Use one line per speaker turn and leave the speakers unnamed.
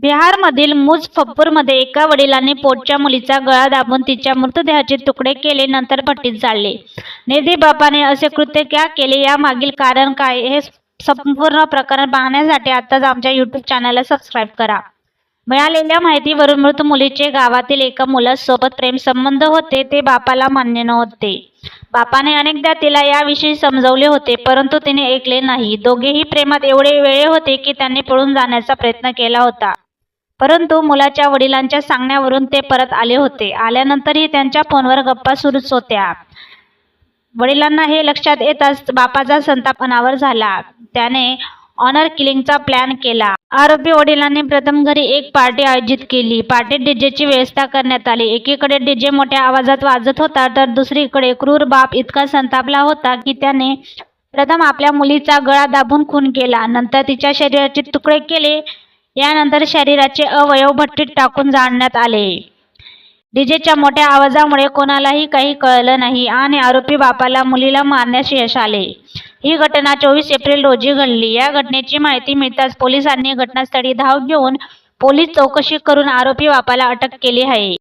बिहारमधील मुझफ्फरमध्ये एका वडिलांनी पोटच्या मुलीचा गळा दाबून तिच्या मृतदेहाचे तुकडे केले नंतर भट्टीत जाळले. निर्दयी बापाने असे कृत्य का केले यामागील कारण काय हे संपूर्ण प्रकरण पाहण्यासाठी आताच आमच्या यूट्यूब चॅनलला सबस्क्राईब करा. मिळालेल्या माहितीवरून मृत मुलीचे गावातील एका मुलासोबत प्रेमसंबंध होते ते बापाला मान्य नव्हते. बापाने अनेकदा तिला याविषयी समजवले होते परंतु तिने ऐकले नाही. दोघेही प्रेमात एवढे वेळे होते की त्यांनी पळून जाण्याचा प्रयत्न केला होता. परंतु मुलाच्या वडिलांच्या सांगण्यावरून ते परत आले होते. आल्यानंतरही त्यांच्या फोनवर गप्पा सुरूच होत्या. वडिलांना हे लक्षात येताच बापाचा संताप अनावर झाला. त्याने ऑनर किलिंगचा प्लॅन केला. आरोपी वडिलांनी प्रथम घरी एक पार्टी आयोजित केली. पार्टीत डीजेची व्यवस्था करण्यात आली. एकीकडे डीजे मोठ्या आवाजात वाजत होता तर दुसरीकडे क्रूर बाप इतका संतापला होता की त्याने प्रथम आपल्या मुलीचा गळा दाबून खून केला. नंतर तिच्या शरीराचे तुकडे केले. यानंतर शरीराचे अवयव भट्टीत टाकून जाळण्यात आले. डीजेच्या मोठ्या आवाजामुळे कोणालाही काही कळलं नाही आणि आरोपी बापाला मुलीला मारण्यास यश आले. ही घटना चोवीस एप्रिल रोजी घडली. या घटनेची माहिती मिळताच पोलिसांनी घटनास्थळी धाव घेऊन पोलीस चौकशी करून आरोपी बापाला अटक केली आहे.